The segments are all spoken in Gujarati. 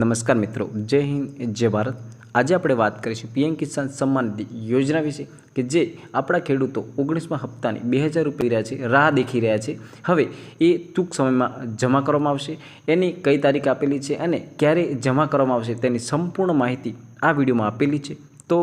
નમસ્કાર મિત્રો, જય હિન્દ, જય ભારત. આજે આપણે વાત કરીશું પીએમ કિસાન સન્માન યોજના વિશે, કે જે આપણા ખેડૂતો ઓગણીસમાં હપ્તાની બે હજાર રૂપિયા રહ્યા છે, રાહ દેખી રહ્યા છે. હવે એ ટૂંક સમયમાં જમા કરવામાં આવશે, એની કઈ તારીખ આપેલી છે અને ક્યારે જમા કરવામાં આવશે તેની સંપૂર્ણ માહિતી આ વિડીયોમાં આપેલી છે. તો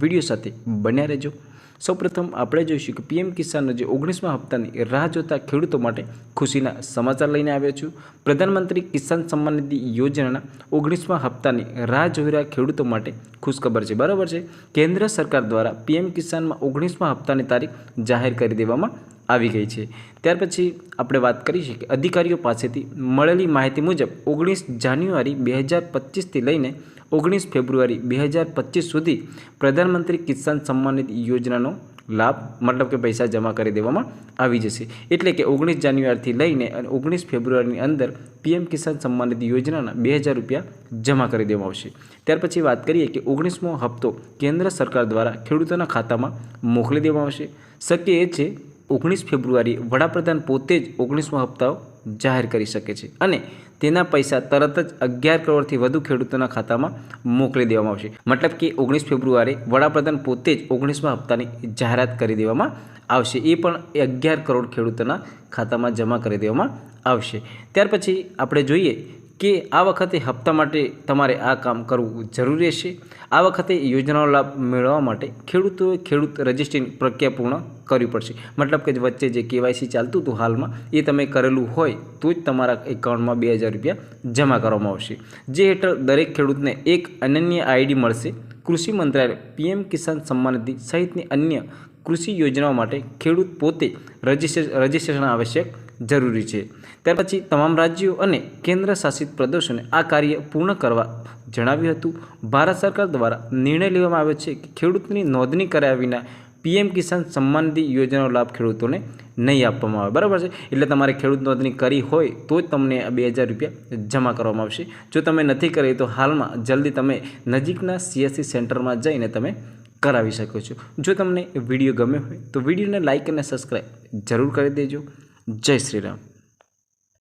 વીડિયો સાથે બન્યા રહેજો. સૌપ્રથમ આપણે જોઈશું કે પીએમ કિસાનનો જે ઓગણીસમા હપ્તાની રાહ જોતા ખેડૂતો માટે ખુશીના સમાચાર લઈને આવ્યો છું. પ્રધાનમંત્રી કિસાન સન્માન નિધિ યોજનાના ઓગણીસમા હપ્તાની રાહ જોઈ રહ્યા ખેડૂતો માટે ખુશખબર છે. બરાબર છે? કેન્દ્ર સરકાર દ્વારા પીએમ કિસાનમાં ઓગણીસમા હપ્તાની તારીખ જાહેર કરી દેવામાં આવી ગઈ છે. ત્યાર પછી આપણે વાત કરી છે કે અધિકારીઓ પાસેથી મળેલી માહિતી મુજબ ઓગણીસ જાન્યુઆરી બે હજાર પચીસથી લઈને ઓગણીસ ફેબ્રુઆરી બે હજાર પચીસ સુધી પ્રધાનમંત્રી કિસાન સન્માન નિધિ યોજનાનો લાભ, મતલબ કે પૈસા જમા કરી દેવામાં આવી જશે. એટલે કે ઓગણીસ જાન્યુઆરીથી લઈને અને ઓગણીસ ફેબ્રુઆરીની અંદર પીએમ કિસાન સન્માન નિધિ યોજનાના બે હજાર રૂપિયા જમા કરી દેવામાં આવશે. ત્યાર પછી વાત કરીએ કે ઓગણીસમો હપ્તો કેન્દ્ર સરકાર દ્વારા ખેડૂતોના ખાતામાં મોકલી દેવામાં આવશે. શક્ય એ છે ઓગણીસ ફેબ્રુઆરી વડાપ્રધાન પોતે જ ઓગણીસમો હપ્તાઓ જાહેર કરી શકે છે અને તેના પૈસા તરત જ અગિયાર કરોડથી વધુ ખેડૂતોના ખાતામાં મોકલી દેવામાં આવશે. મતલબ કે ઓગણીસ ફેબ્રુઆરી વડાપ્રધાન પોતે જ ઓગણીસમા હપ્તાની જાહેરાત કરી દેવામાં આવશે. એ પણ અગિયાર કરોડ ખેડૂતોના ખાતામાં જમા કરી દેવામાં આવશે. ત્યાર પછી આપણે જોઈએ કે આ વખતે હપ્તા માટે તમારે આ કામ કરવું જરૂરી રહેશે આ વખતે યોજનાનો લાભ મેળવવા માટે ખેડૂતોએ ખેડૂત રજિસ્ટ્રેશન પ્રક્રિયા પૂર્ણ કરવી પડશે. મતલબ કે વચ્ચે જે કેવાયસી ચાલતું હતું હાલમાં, એ તમે કરેલું હોય તો જ તમારા એકાઉન્ટમાં બે હજાર રૂપિયા જમા કરવામાં આવશે. જે હેઠળ દરેક ખેડૂતને એક અનન્ય આઈડી મળશે. કૃષિ મંત્રાલય, પીએમ કિસાન સન્માન નિધિ સહિતની અન્ય કૃષિ યોજનાઓ માટે ખેડૂત પોતે રજિસ્ટ્રે, રજિસ્ટ્રેશન આવશ્યક જરૂરી છે. ત્યાર પછી તમામ રાજ્યો અને કેન્દ્ર શાસિત પ્રદેશોને આ કાર્ય પૂર્ણ કરવા જણાવ્યું હતું. ભારત સરકાર દ્વારા નિર્ણય લેવામાં આવ્યો છે કે ખેડૂતની નોંધણી કરાવ્યા વિના પીએમ કિસાન સન્માન નિધિ યોજનાનો લાભ ખેડૂતોને નહીં આપવામાં આવે. બરાબર છે? એટલે તમારે ખેડૂત નોંધણી કરી હોય તો જ તમને બે હજાર રૂપિયા જમા કરવામાં આવશે. જો તમે નથી કરી તો હાલમાં જલ્દી તમે નજીકના સીએસસી સેન્ટરમાં જઈને તમે કરાવી શકો છો. જો તમને વીડિયો ગમ્યો હોય તો વિડીયોને લાઇક અને સબસ્ક્રાઈબ જરૂર કરી દેજો. જય શ્રી રામ.